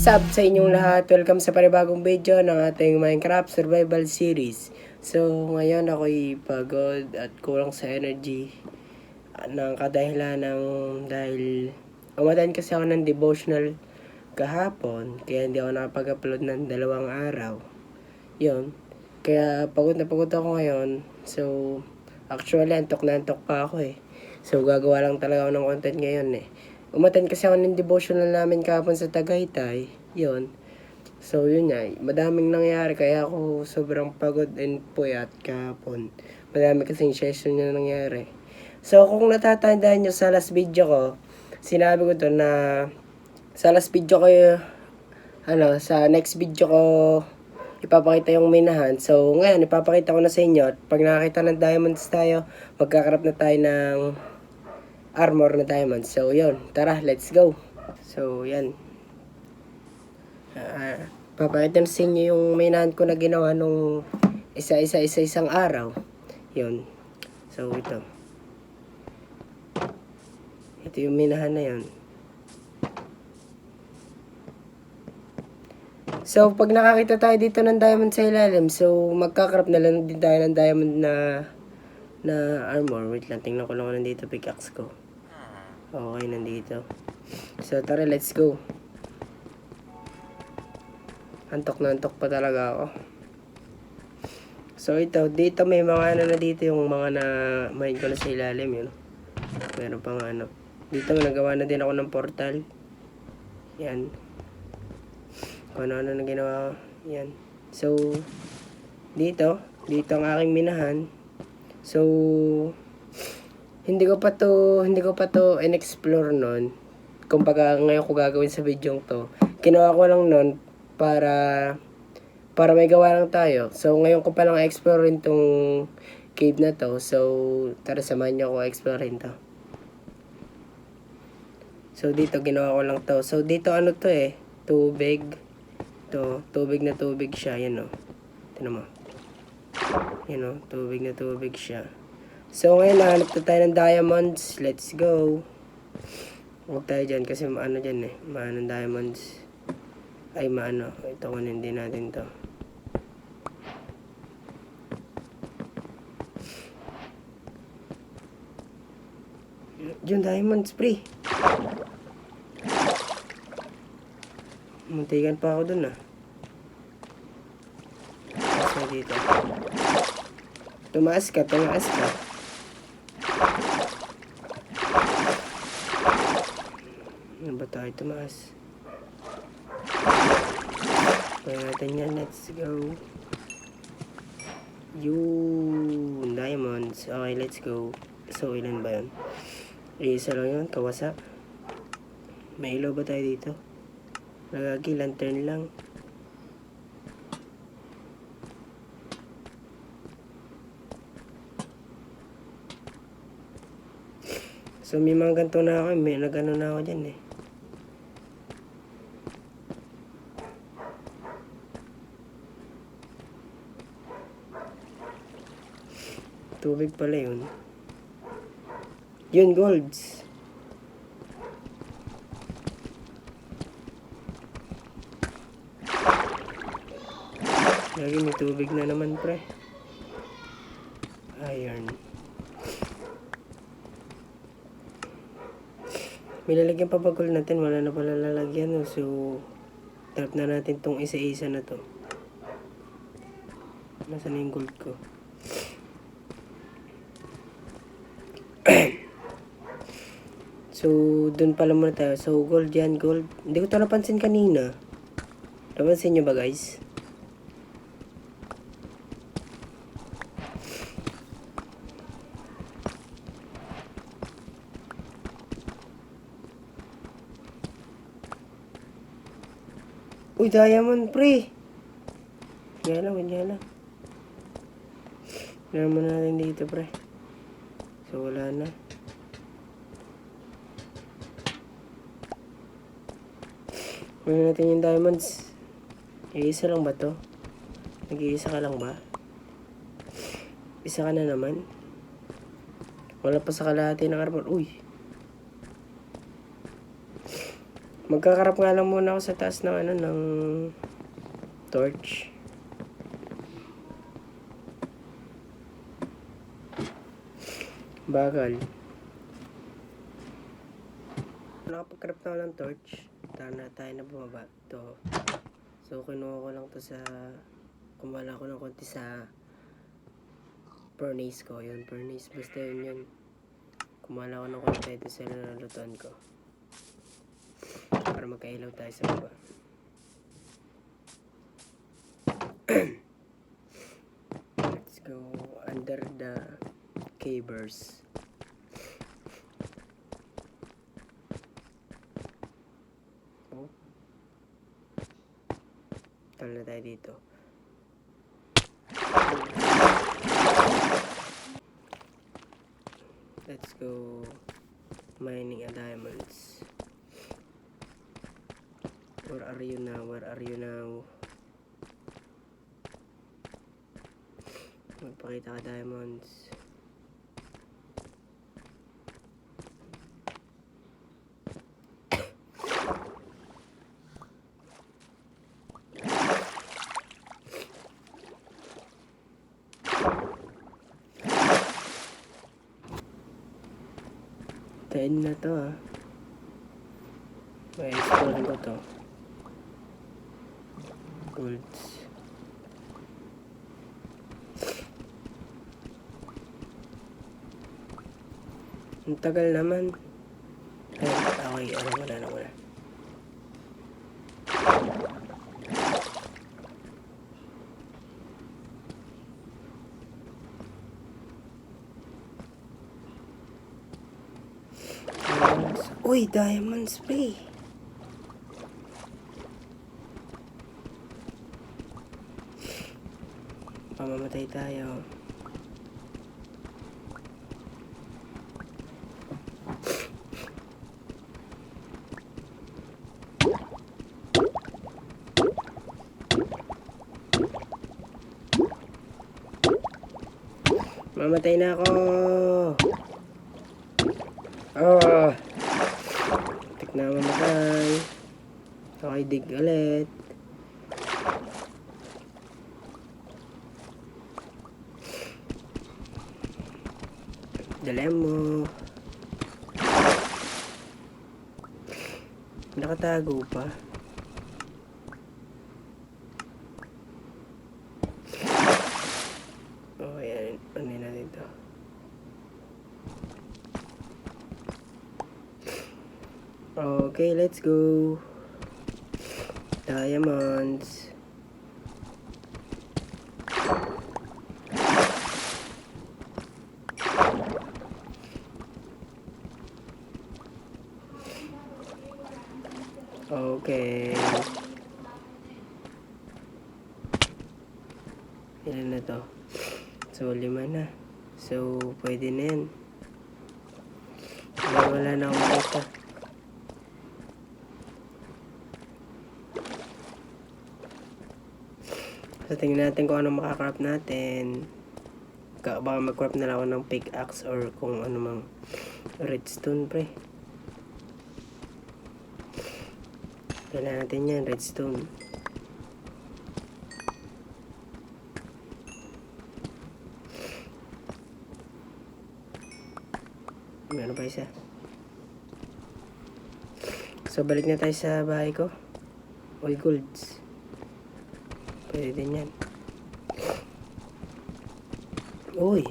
Sub sa inyong lahat. Welcome sa panibagong video ng ating Minecraft Survival Series. So, ngayon ako'y pagod at kulang sa energy ng kadahilan ng dahil umatan kasi ako ng devotional kahapon kaya hindi ako nakapag-upload ng dalawang araw. Yun. Kaya pagod na pagod ako ngayon. So, actually, antok na antok pa ako eh. So, gagawa lang talaga ako ng content ngayon eh. Umaten kasi ako ng devotional namin kahapon sa Tagaytay. Yun. So, yun nga. Madaming nangyari. Kaya ako sobrang pagod and puyat kahapon. Madami kasing session na nangyari. So, kung natatandaan nyo sa last video ko, sinabi ko to na sa last video ko, ano, sa next video ko, ipapakita yung minahan. So, ngayon, ipapakita ko na sa inyo. At pag nakakita ng diamonds tayo, magkakarap na tayo ng armor na diamonds. So, yun. Tara, let's go. So, yan. Ah, papakita sa inyo yung minahan ko na ginawa nung isa-isa, isa-isang araw. Yun. So, ito. Ito yung minahan na yun. So, pag nakakita tayo dito ng diamond sa ilalim, so, magkakrap na lang din tayo ng diamond na na armor. Wait lang, tingnan ko lang kung nandito pickaxe ko. Okay, nandito. So, tara, let's go. Antok na antok pa talaga ako. So, ito, dito may mga ano na dito yung mga na mine ko na sa ilalim, yun. Meron pang ano. Dito, nagawa na din ako ng portal. Yan. Kung ano-ano na ginawa ko. Yan. So, dito, dito ang aking minahan. So, hindi ko pa to, hindi ko pa to in-explore nun. Kumbaga, ngayon ko gagawin sa video to. Ginawa ko lang nun para para may gawa lang tayo. So, ngayon ko pa lang explore rin tong cave na to. So, tara samahan niyo ako explore to. So, dito ginawa ko lang to. So, dito ano to eh, tubig. To, tubig na tubig siya, yan o. Tinan mo. Yan o, tubig na tubig siya. So, ngayon, nahanap na tayo ng diamonds. Let's go. Huwag tayo dyan kasi maano dyan eh. Maano diamonds. Ay, maano. Ito kunin din natin to. Yung diamonds, pre. Muntikan pa ako dun ah. Kasi dito. Tumaas ka, tumaas ka. Ano ba tayo tumaas? Kaya natin yan, let's go. Yun, diamonds. Okay, let's go. So, ilan ba yun? Isa lang yun, kawasak. May ilaw ba tayo dito? Lagagi, lantern lang. So, may mga ganito na ako, may nagano na ako dyan eh. Tubig pala yun. Yun, golds. Lagi may tubig na naman, pre. Iron. May lalagyan pa ba gold natin? Wala na pala lalagyan. So, tap na natin tong isa-isa na to. Nasaan na yung gold ko? so, dun pala muna tayo. So, gold yan, gold. Hindi ko to napansin kanina. Napansin nyo ba, guys? Uy, diamond pre. Kaya lang, kaya lang. Tignan muna natin dito pre. So, wala na. Kunin natin yung diamonds. Iisa lang ba to? Nag-iisa ka lang ba? Isa ka na naman. Wala pa sa kalahati ng armor. Uy. Magkakarap nga lang muna ako sa taas ng ano, ng torch. Bagal. Nakapagkarap na ako ng torch. Tara na tayo na bumaba. To. So, kinuha ko lang to sa... Kumala ko ng konti sa furnace ko. Yun, furnace. Basta yun yun. Kumala ko ng konti ito sa nalulutuan ko. Para magkailaw tayo sa baba. Let's go under the cavers. Oh. Tala na tayo dito. Let's go mining a diamonds. Where are you now? Where are you now? Magpakita ka diamonds. Ten na to ah. May explore ko to. Golds. Ang tagal naman. Ay, okay, ano wala na wala. Diamonds. Uy, diamonds pay. Pamamatay tayo. Mamatay na ako. Oh. Tik na mamatay. Okay, dig ulit. Dali mo. Nakatago pa. Oh, ayan. Ano yun natin to? Okay, let's go. Diamonds. Okay. Ilan na to? So, lima na. So, pwede na yan. Wala, na akong makita. So, tingnan natin kung ano makakrap natin. Ka baka mag-crop na lang ako ng pickaxe or kung ano mang redstone, pre. Kailangan natin yan, redstone. Meron pa isa. So, balik na tayo sa bahay ko. Oy, golds. Pwede din yan. Uy,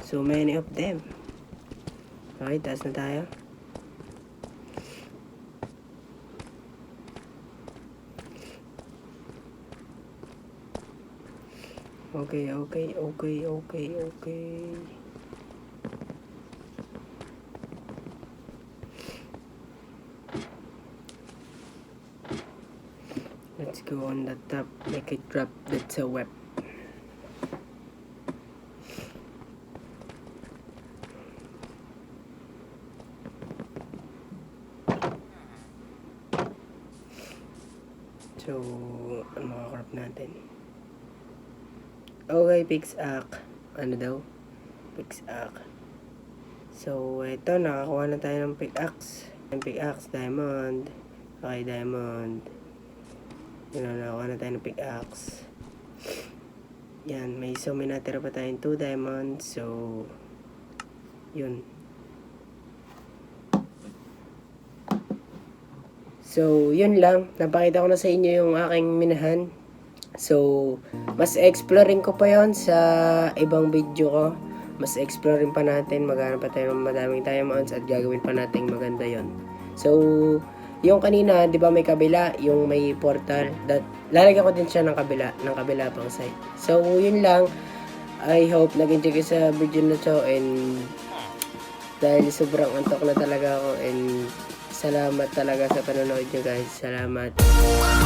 so many of them. Okay, taas na tayo. Okay, okay, okay, okay, okay. Let's go on the top, make it drop, that's a web. So, ano makakarap natin? Okay, pickaxe. Ano daw? Pickaxe. So, ito, nakakuha na tayo ng pickaxe. Ng pickaxe, diamond. Okay, diamond. Nakuha na tayo ng pickaxe. Yan, may so may natira pa tayong 2 diamonds. So, yun. So, yun lang. Napakita ko na sa inyo yung aking minahan. So, mas exploring ko pa yon sa ibang video ko. Mas exploring pa natin. Maghanap pa tayo ng madaming diamonds at gagawin pa natin maganda yon. So, yung kanina, di ba may kabila, yung may portal, that, lalagyan ko din siya ng kabila, ng kabila pang side. So, yun lang. I hope nag-enjoy kayo sa video na to and dahil sobrang antok na talaga ako and salamat talaga sa panonood nyo guys. Salamat.